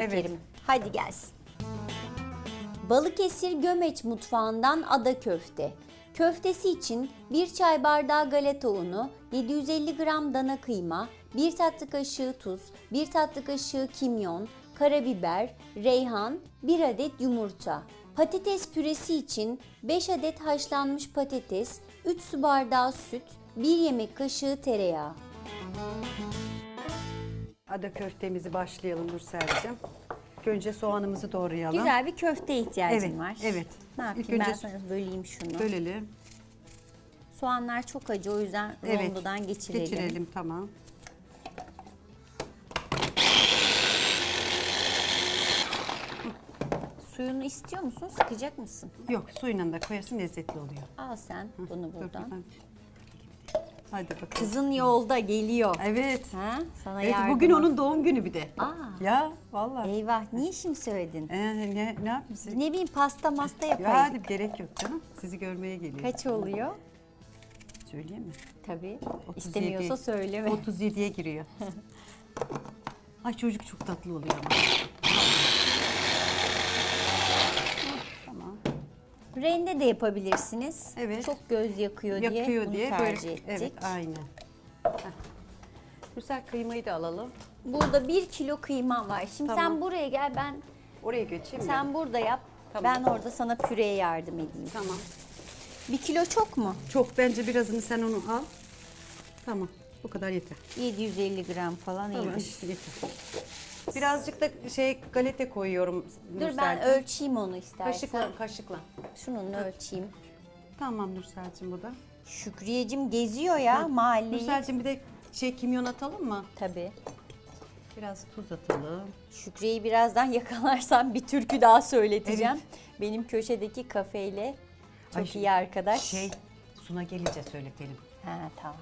Evet. Kerim. Hadi gelsin. Balıkesir Gömeç mutfağından ada köfte. Köftesi için 1 çay bardağı galeta unu, 750 gram dana kıyma, 1 tatlı kaşığı tuz, 1 tatlı kaşığı kimyon, karabiber, reyhan, 1 adet yumurta. Patates püresi için 5 adet haşlanmış patates, 3 su bardağı süt, 1 yemek kaşığı tereyağı. Ada köftemizi başlayalım Nursel'cim. İlk önce soğanımızı doğrayalım. Güzel bir köfte ihtiyacın Evet, var. evet. Ne yapayım İlk ben önce- sana böleyim şunu. Bölelim. Soğanlar çok acı o yüzden Evet. rondodan geçirelim. Geçirelim tamam. Suyunu istiyor musun? Sıkacak mısın? Yok suyla da koyarsın lezzetli oluyor. Al sen bunu Dur, buradan. ben- Hadi bakalım. Kızın yolda geliyor. Evet. Ha? Sana Evet, yardım. bugün onun doğum günü bir de. Aa. Ya vallahi. Eyvah niye şimdi söyledin? Ee, ne, ne yapmışsın? Ne bileyim pasta masta Ya yapayım. hadi gerek yok canım. Sizi görmeye geliyor. Kaç oluyor? Söyleyeyim mi? Tabii. 37. İstemiyorsa söyleme. 37'ye giriyor. Ay çocuk çok tatlı oluyor ama. Tamam. Rende de yapabilirsiniz. Evet. Çok göz yakıyor, diye Yakıyor bunu diye tercih böyle. ettik. Evet aynen. Heh. Güzel kıymayı da alalım. Burada bir kilo kıymam var. Şimdi Tamam. sen buraya gel ben Oraya geçeyim mi? sen burada yap. Tamam. Ben orada sana püreye yardım edeyim. Tamam. Bir kilo çok mu? Çok bence birazını sen onu al. Tamam. Bu kadar yeter. 750 gram falan Tamam yeter. Birazcık da şey galeta koyuyorum. Dur ben Nursel'cim. ölçeyim onu istersen. Kaşıkla, kaşıkla. Şununla ölçeyim. Tamam Nursel'cim bu da. Şükriyeciğim geziyor ya mahalleyi. Nursel'cim bir de şey kimyon atalım mı? Tabii. Biraz tuz atalım. Şükriye'yi birazdan yakalarsam bir türkü daha söyleteceğim. Benim köşedeki kafeyle çok Ay, iyi arkadaş. Şey Suna gelince söyletelim. Ha tamam.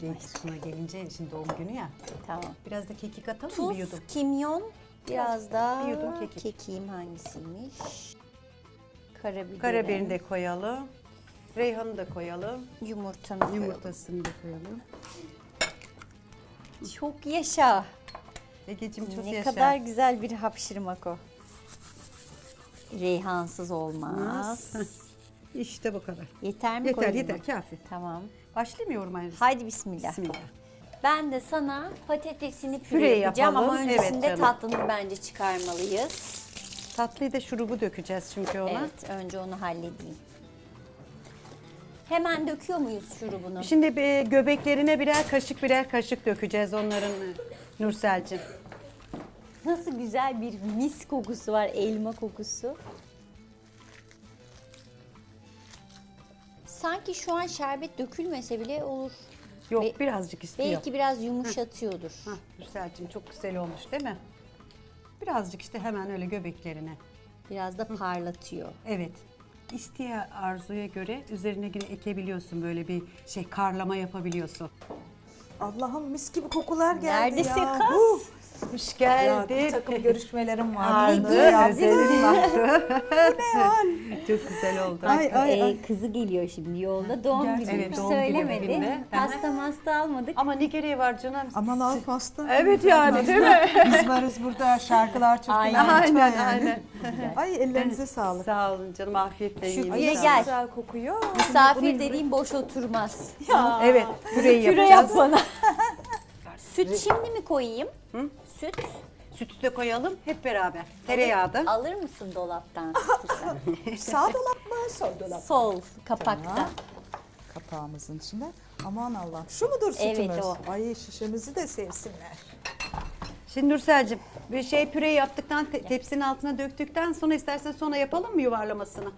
Değil, Suna gelince şimdi doğum günü ya. Tamam. Biraz da kekik atalım mı Tuz, bir yudum? kimyon, biraz da bir yudum kekik. kekiğim hangisiymiş? Karabiberim. Karabiberini de koyalım. Reyhan'ı da koyalım. Yumurtanı koyalım. Yumurtasını da koyalım. Çok yaşa. Egeciğim çok ne yaşa. kadar güzel bir hapşırmak o. Reyhansız olmaz. İşte bu kadar. Yeter mi Yeter koyayım yeter mı? kafi. Tamam. Başlamıyorum ayrıca. Haydi bismillah. Bismillah. Ben de sana patatesini püre, Püre yapacağım ama yapalım. Evet öncesinde canım. tatlını bence çıkarmalıyız. Tatlıyı da şurubu dökeceğiz çünkü ona. Evet, önce onu halledeyim. Hemen döküyor muyuz şurubunu? Şimdi bir göbeklerine birer kaşık birer kaşık dökeceğiz onların Nursel'cim. Nasıl güzel bir mis kokusu var, elma kokusu. Sanki şu an şerbet dökülmese bile olur. Yok Be- birazcık istiyor. Belki biraz yumuşatıyordur. Hah, Nursel'cim çok güzel olmuş değil mi? Birazcık işte hemen öyle göbeklerine. Biraz da parlatıyor. Evet. İsteğe arzuya göre üzerine yine ekebiliyorsun böyle bir şey karlama yapabiliyorsun. Allah'ım mis gibi kokular geldi Neredesin ya. kız? Huh! Hoş Ya bir takım görüşmelerim var. Vardı, Ya, Özel'in vardı. Çok güzel oldu. Ay ay Ee, ay. kızı geliyor şimdi yolda doğum günü. Evet, doğum söylemedi. Pasta masta almadık. Ama ne gereği var canım? Aman al pasta. Evet yani değil mi? Biz varız burada şarkılar türküler. Aynen, aynen, yani. aynen. Ay ellerinize sağlık. Sağ olun canım afiyetle yiyin. Şükrü'ye gel. Güzel kokuyor. Misafir dediğim boş oturmaz. Evet püreyi Püre yapacağız. yap bana. Süt şimdi mi koyayım? Süt. Sütü de koyalım hep beraber. Tereyağı da. Alır mısın dolaptan sütü sen? Sağ dolap mı sol dolap? Sol kapakta. Kapağımızın içinde. Aman Allah. Şu mudur sütümüz? Evet, o. Ay şişemizi de sevsinler. Şimdi Nursel'cim bir şey püreyi yaptıktan te- tepsinin altına döktükten sonra istersen sonra yapalım mı yuvarlamasını?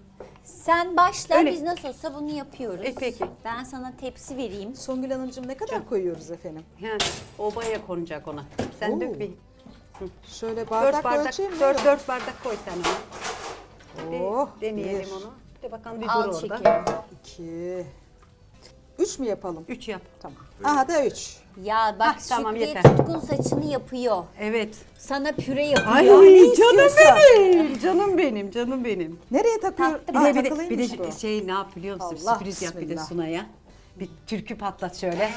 Sen başla Öyle. biz nasıl olsa bunu yapıyoruz. E, peki. Ben sana tepsi vereyim. Songül Hanımcığım ne kadar koyuyoruz efendim? Yani obaya konacak ona. Sen Oo. dök bir. Şöyle Dört bardak, bardak, ölçeyim mi? dört, dört bardak koy sen ona. Bir Oh, deneyelim bir. onu. Bir de bakalım bir Al dur orada. şekerim. İki. Üç mü yapalım? Üç yap. Tamam. Aha da üç. Ya bak Hah, tamam, Şükriye yeter. tutkun saçını yapıyor. Evet. Sana püre yapıyor. Ay Ne canım istiyorsan. benim. Canım benim, canım benim. Nereye takıyor? Taktım. Bir Aa, de, bir de, bir takılıymış de bu. şey ne yap biliyor musun? Allah, Sürpriz yap bir de bismillah. Sunay'a. Bir türkü patlat şöyle.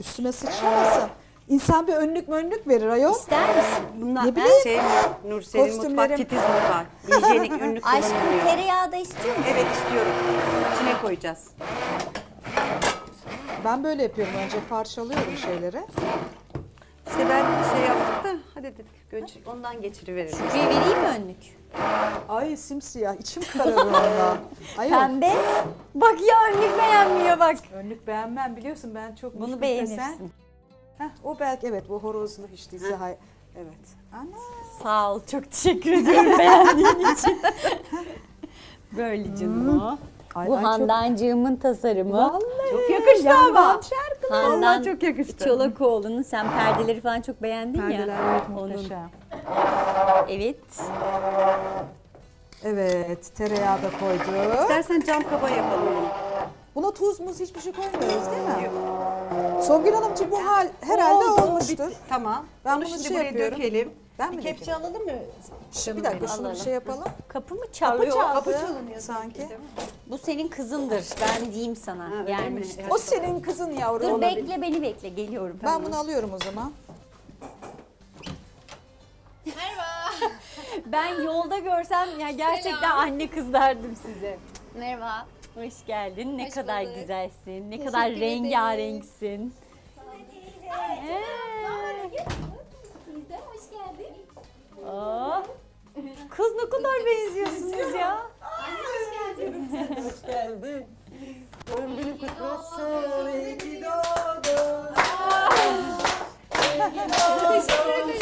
Üstüne sıçramasın. İnsan bir önlük önlük verir ayol. İster misin? Bunlar Ne bileyim. şey Nursel'in mutfak Kostümlerim. titiz mutfak. Hijyenik önlük Aşkım kullanılıyor. tereyağı da istiyor musun? Evet istiyorum. İçine koyacağız. Ben böyle yapıyorum önce parçalıyorum şeyleri. İşte ben şey yaptık da hadi dedik göç, ondan geçiriverelim. Şuraya vereyim mi önlük? Ay simsiyah içim kararır valla. Ayol Pembe. Bak ya önlük beğenmiyor bak. önlük beğenmem biliyorsun ben çok Bunu müşkül beğenirsin. Heh, o belki evet bu horozlu hiç değilse hay. Evet. Ana. Sağ ol çok teşekkür ediyorum beğendiğin için. Böyle canım o. Ay, Bu ay, çok- Handancığımın tasarımı. Vallahi Çok yakıştı yandan ama. şarkı. Handan Vallahi çok yakıştı. Çolakoğlu'nun sen perdeleri falan çok beğendin Perdeler ya. evet Onun. muhteşem. Evet. Evet tereyağı da koyduk. İstersen cam kaba yapalım bunu. Buna tuz muz hiçbir şey koymuyoruz değil mi? Songül Hanımcığım bu hal herhalde Oldu, olmuştur. bitti. Tamam. Ben Bunu bunu şimdi şey buraya yapıyorum. dökelim. Ben bir mi kepçe dökeyim? alalım mı? Bir dakika şunu bir şey yapalım. Kapı mı çalıyor? Kapı çalınıyor sanki. Bu senin kızındır. Ben diyeyim sana. Öyle Gelmiş. mi? O senin kızın yavru Dur olabilir. bekle beni bekle. Geliyorum. Ben bunu alıyorum o zaman. Ben yolda görsem ya gerçekten Selam. anne kız derdim size. Merhaba. Hoş geldin. Ne Hoş kadar bulduk. güzelsin. Ne Teşekkür kadar ederim. rengarenksin. Ee, Teyze hoş geldin. aa. Kız ne kadar benziyorsunuz ya. Hoş geldin. Geldin. Teşekkür ederim.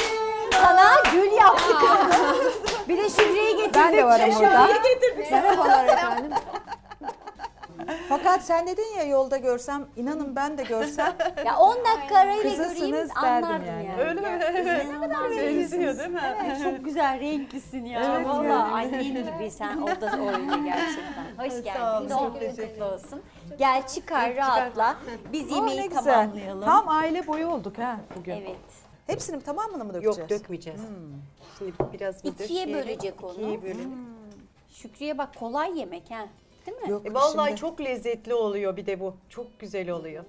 Sana gül yaptık. bir de Şükrü'yü getirdik. Ben de varım getirdik. Merhabalar efendim. Fakat sen dedin ya yolda görsem, inanın ben de görsem Ya 10 dakika arayla Kızısınız göreyim derdim anlardım yani. yani. Öyle mi? Ya, inanılmaz Benziyor değil mi? Evet, çok güzel renklisin ya. Evet Valla yani. annen gibi sen o da öyle gerçekten. Hoş geldin. olun, Doğum çok günün teşekkür kutlu olsun. Gel çıkar rahatla. Biz Aa, yemeği ne güzel. tamamlayalım. Tam aile boyu olduk ha bugün. Evet. Hepsini tamamını mı dökeceğiz? Yok dökmeyeceğiz. Şimdi biraz mı İkiye dökelim? bölecek onu. İkiye bölelim. Şükrü'ye bak kolay yemek ha. Değil mi? Yok E, vallahi şimdi. çok lezzetli oluyor bir de bu. Çok güzel oluyor.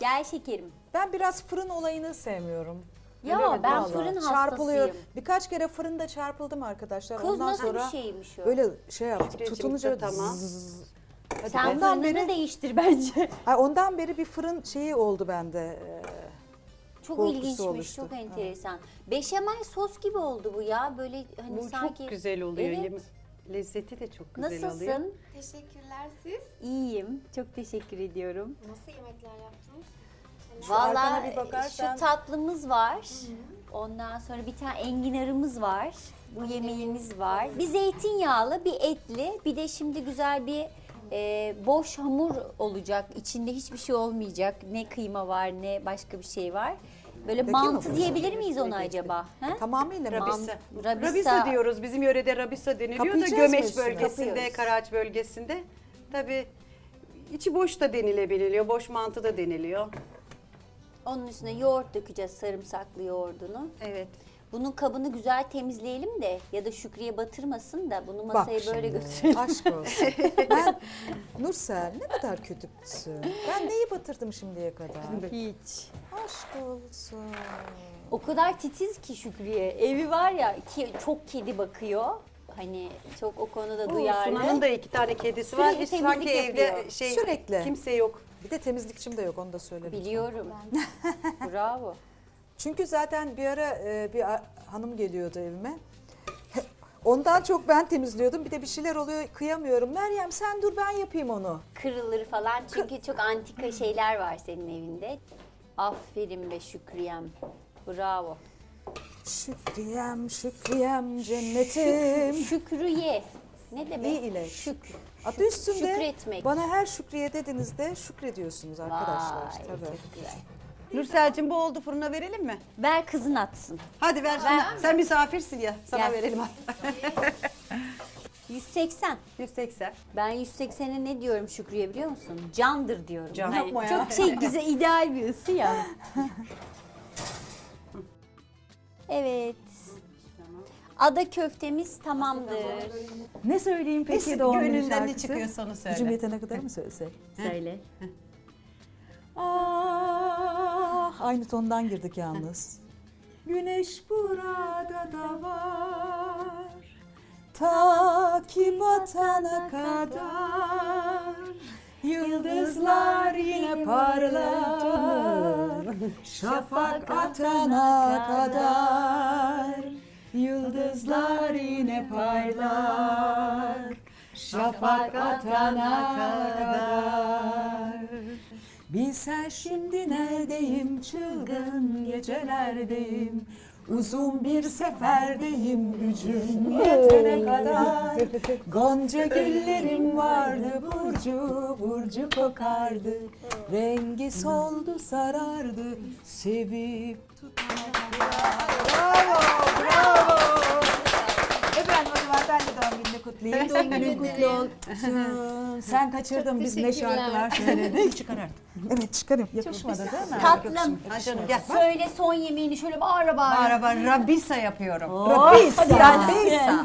Gel şekerim. Ben biraz fırın olayını sevmiyorum. Ya Öyle mi? ben Vallahi. fırın Çarpılıyor. hastasıyım. Birkaç kere fırında çarpıldım arkadaşlar. Kız Ondan nasıl sonra bir şeymiş o? böyle şey yaptı. Şükreciğim, Tutununca tamam. zzz. Hadi Sen ondan beri- değiştir bence. Ay, ondan beri bir fırın şeyi oldu bende. Ee, Çok korkusu ilginçmiş, oluştu. çok enteresan. Beşamel sos gibi oldu bu ya. Böyle hani Bu sanki... çok güzel oluyor. Evet. Lezzeti de çok güzel Nasılsın? oluyor. Teşekkürler siz. İyiyim. Çok teşekkür ediyorum. Nasıl yemekler yaptınız? arkana Vallahi bir bakarsan- şu tatlımız var. Ondan sonra bir tane enginarımız var. Bu yemeğimiz var. Bir zeytinyağlı, bir etli, bir de şimdi güzel bir e, boş hamur olacak. İçinde hiçbir şey olmayacak. Ne kıyma var, ne başka bir şey var. Böyle Peki mantı mi? diyebilir miyiz ona acaba? He? tamamıyla mı? Rabisa. Rabisa. Rabisa. diyoruz. Bizim yörede rabisa deniliyor da Kapayacağız mı Gömeç üstüne? bölgesinde, Kapıyoruz. Karaağaç bölgesinde. Tabii içi boş da denilebiliyor. Boş mantı da deniliyor. Onun üstüne yoğurt dökeceğiz, sarımsaklı yoğurdunu. Evet. Bunun kabını güzel temizleyelim de ya da Şükriye batırmasın da bunu Bak masaya böyle şimdi, götürelim. Aşk olsun. ben Nursel ne kadar kötüsün. Ben neyi batırdım şimdiye kadar? Hiç. Aşk olsun. O kadar titiz ki Şükriye. Evi var ya ki çok kedi bakıyor. Hani çok o konuda duyarlı. Sunan'ın da iki tane kedisi var. Sürekli Hiç sanki temizlik evde yapıyor. şey Sürekli. kimse yok. Bir de temizlikçim de yok onu da söyle. lütfen. Biliyorum. Bravo. Çünkü zaten bir ara e, bir a- hanım geliyordu evime. Ondan çok ben temizliyordum. Bir de bir şeyler oluyor kıyamıyorum. Meryem sen dur ben yapayım onu. Kırılır falan çünkü çok antika şeyler var senin evinde. Aferin be Şükriyem. Bravo. Şükriyem, şükriyem cennetim. Şükrüye. Ne demek? İyi ile. Şükür. Adı üstünde Şükretmek. bana her şükriye dediğinizde şükrediyorsunuz arkadaşlar. Vay, Tabii. çok güzel. Nursel'cim bu oldu fırına verelim mi? Ver kızın atsın. Hadi ver sana. Sen misafirsin ya. Sana Gel. verelim. 180. 180. Ben 180'e ne diyorum Şükrü'ye biliyor musun? Candır diyorum. Can. Yapma ya. Çok şey güzel, ideal bir ısı ya. evet. Ada köftemiz tamamdır. Ne söyleyeyim peki doğum günü gönlünden ne şarkısı? çıkıyorsa onu söyle. Gücüm yetene kadar mı söylesek? Söyle. Ah aynı tondan girdik yalnız. Güneş burada da var. Ta ki batana kadar. Yıldızlar yine parlar. Şafak atana kadar. Yıldızlar yine parlar. Şafak atana kadar Bilsen şimdi neredeyim? Çılgın gecelerdeyim. Uzun bir seferdeyim. Gücüm yetene kadar. Gonca güllerim vardı. Burcu burcu kokardı. Rengi soldu sarardı. Sevip Bravo bravo Efendim o zaman ben de doğum gününü kutlayayım. Doğum günün kutlu olsun. Sen kaçırdın biz ne şarkılar söyledik. Çıkar artık. Evet çıkarım. Yakışmadı değil mi? Tatlım. Ha canım gel. Söyle son yemeğini şöyle bağıra bağıra. Araba rabisa yapıyorum. Rabisa. Rabisa.